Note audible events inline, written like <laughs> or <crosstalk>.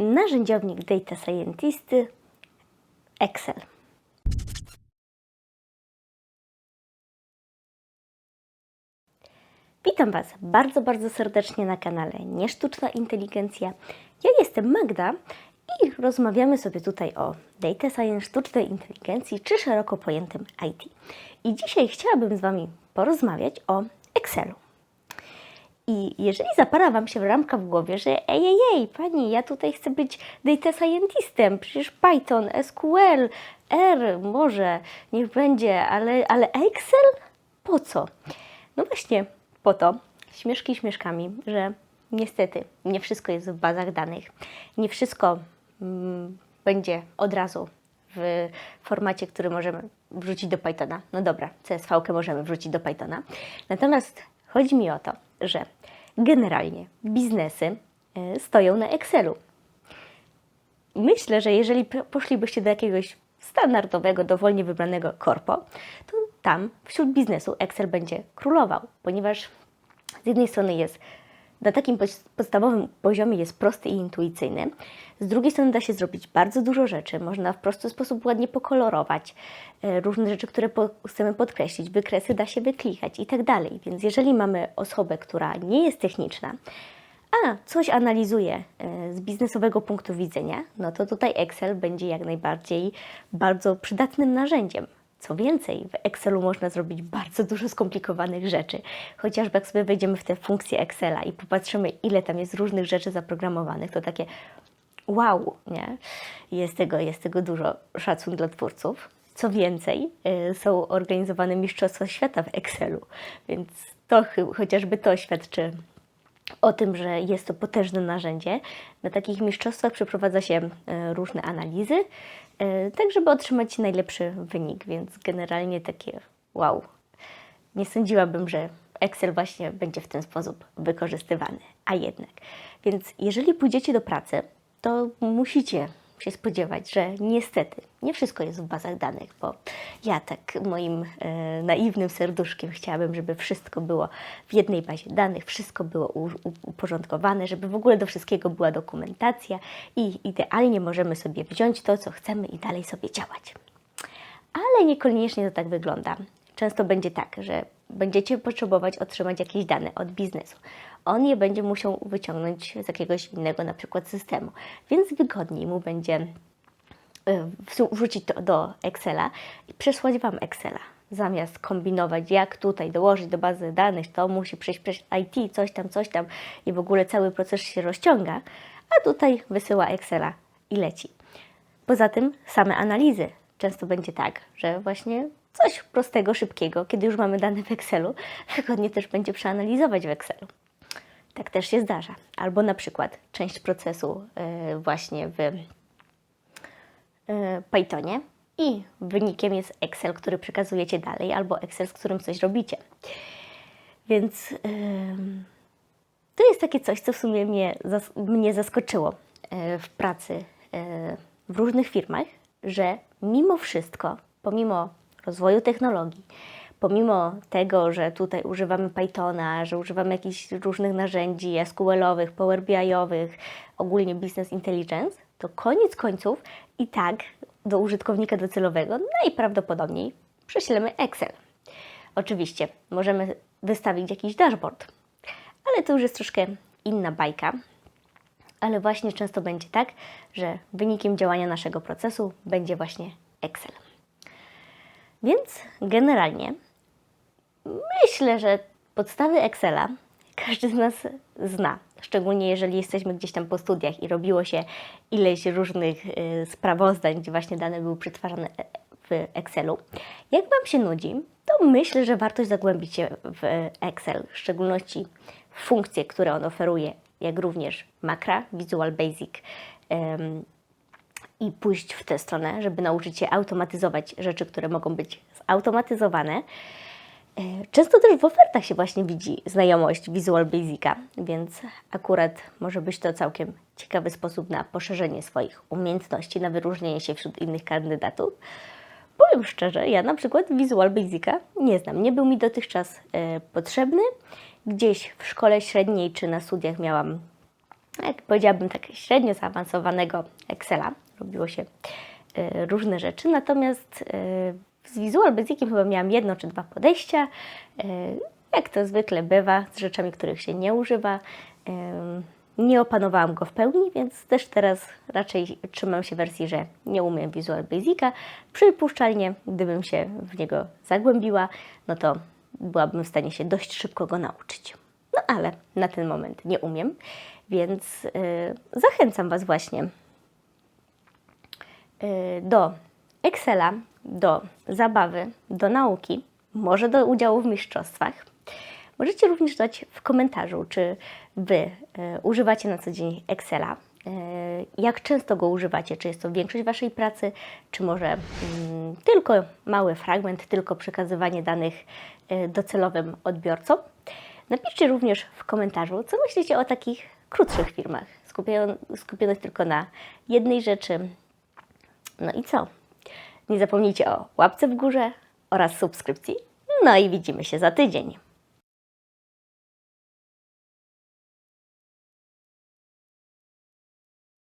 narzędziownik Data Scientisty Excel. Witam Was bardzo, bardzo serdecznie na kanale Niesztuczna Inteligencja. Ja jestem Magda i rozmawiamy sobie tutaj o data science, sztucznej inteligencji czy szeroko pojętym IT. I dzisiaj chciałabym z Wami porozmawiać o Excelu. I jeżeli zapara Wam się ramka w głowie, że ej, ej, ej, Pani, ja tutaj chcę być data scientistem, przecież Python, SQL, R, może, niech będzie, ale, ale Excel? Po co? No właśnie, po to, śmieszki śmieszkami, że niestety nie wszystko jest w bazach danych, nie wszystko mm, będzie od razu w formacie, który możemy wrzucić do Pythona. No dobra, CSV możemy wrzucić do Pythona. Natomiast chodzi mi o to, że generalnie biznesy y, stoją na Excelu. Myślę, że jeżeli poszlibyście do jakiegoś standardowego, dowolnie wybranego korpo, to tam wśród biznesu Excel będzie królował, ponieważ z jednej strony jest na takim podstawowym poziomie jest prosty i intuicyjny. Z drugiej strony da się zrobić bardzo dużo rzeczy. Można w prosty sposób ładnie pokolorować e, różne rzeczy, które chcemy podkreślić, wykresy da się wyklikać i tak dalej. Więc jeżeli mamy osobę, która nie jest techniczna, a coś analizuje e, z biznesowego punktu widzenia, no to tutaj Excel będzie jak najbardziej bardzo przydatnym narzędziem. Co więcej, w Excelu można zrobić bardzo dużo skomplikowanych rzeczy. Chociażby jak sobie wejdziemy w te funkcje Excela i popatrzymy, ile tam jest różnych rzeczy zaprogramowanych, to takie wow, nie? Jest tego, jest tego dużo. Szacun dla twórców. Co więcej, y, są organizowane Mistrzostwa Świata w Excelu, więc to chociażby to świadczy o tym, że jest to potężne narzędzie. Na takich mistrzostwach przeprowadza się e, różne analizy, e, tak żeby otrzymać najlepszy wynik, więc generalnie takie wow. Nie sądziłabym, że Excel właśnie będzie w ten sposób wykorzystywany, a jednak. Więc jeżeli pójdziecie do pracy, to musicie się spodziewać, że niestety nie wszystko jest w bazach danych, bo ja tak moim e, naiwnym serduszkiem chciałabym, żeby wszystko było w jednej bazie danych, wszystko było u, uporządkowane, żeby w ogóle do wszystkiego była dokumentacja i idealnie możemy sobie wziąć to, co chcemy i dalej sobie działać. Ale niekoniecznie to tak wygląda. Często będzie tak, że będziecie potrzebować otrzymać jakieś dane od biznesu. On je będzie musiał wyciągnąć z jakiegoś innego, na przykład systemu, więc wygodniej mu będzie y, wrzucić to do Excela i przesłać Wam Excela. Zamiast kombinować, jak tutaj dołożyć do bazy danych, to musi przejść przez IT, coś tam, coś tam i w ogóle cały proces się rozciąga, a tutaj wysyła Excela i leci. Poza tym same analizy. Często będzie tak, że właśnie coś prostego, szybkiego, kiedy już mamy dane w Excelu, <laughs> wygodnie też będzie przeanalizować w Excelu. Tak też się zdarza. Albo na przykład część procesu y, właśnie w y, Pythonie i wynikiem jest Excel, który przekazujecie dalej, albo Excel, z którym coś robicie. Więc to jest takie coś, co w sumie mnie, mnie zaskoczyło e, w pracy e, w różnych firmach, że mimo wszystko, pomimo rozwoju technologii, pomimo tego, że tutaj używamy Pythona, że używamy jakichś różnych narzędzi SQL-owych, Power BI-owych, ogólnie Business Intelligence, to koniec końców i tak do użytkownika docelowego najprawdopodobniej prześlemy Excel. Oczywiście możemy wystawić jakiś dashboard, ale to już jest troszkę inna bajka. Ale właśnie często będzie tak, że wynikiem działania naszego procesu będzie właśnie Excel. Więc generalnie myślę, że podstawy Excela każdy z nas zna. Szczególnie jeżeli jesteśmy gdzieś tam po studiach i robiło się ileś różnych y, sprawozdań, gdzie właśnie dane były przetwarzane e, w Excelu. Jak Wam się nudzi, to myślę, że warto zagłębić się w Excel, w szczególności w funkcje, które on oferuje, jak również makra, Visual Basic em, i pójść w tę stronę, żeby nauczyć się automatyzować rzeczy, które mogą być zautomatyzowane. E, Często też w ofertach się właśnie widzi znajomość Visual Basica, więc akurat może być to całkiem ciekawy sposób na poszerzenie swoich umiejętności, na wyróżnienie się wśród innych kandydatów. Powiem szczerze, ja na przykład Visual Basica nie znam. Nie był mi dotychczas e, potrzebny. Gdzieś w szkole średniej czy na studiach miałam jak powiedziałabym, tak średnio zaawansowanego Excela. Robiło się y, różne rzeczy, natomiast y, z Visual Basiciem chyba miałam jedno czy dwa podejścia. Y, jak to zwykle bywa z rzeczami, których się nie używa. Y, nie opanowałam go w pełni, więc też teraz raczej trzymam się wersji, że nie umiem Visual Basica. Przypuszczalnie, gdybym się w niego zagłębiła, no to byłabym w stanie się dość szybko go nauczyć. No ale na ten moment nie umiem, więc y, zachęcam Was właśnie do Excela, do zabawy, do nauki, może do udziału w mistrzostwach. Możecie również dać w komentarzu, czy Wy y, używacie na co dzień Excela, y, jak często go używacie, czy jest to większość Waszej pracy, czy może mm, tylko mały fragment, tylko przekazywanie danych y, docelowym odbiorcom. Napiszcie również w komentarzu, co myślicie o takich krótszych skupion- skupionych tylko na jednej rzeczy. No i co? Nie zapomnijcie o łapce w górze oraz subskrypcji. No i widzimy się za tydzień.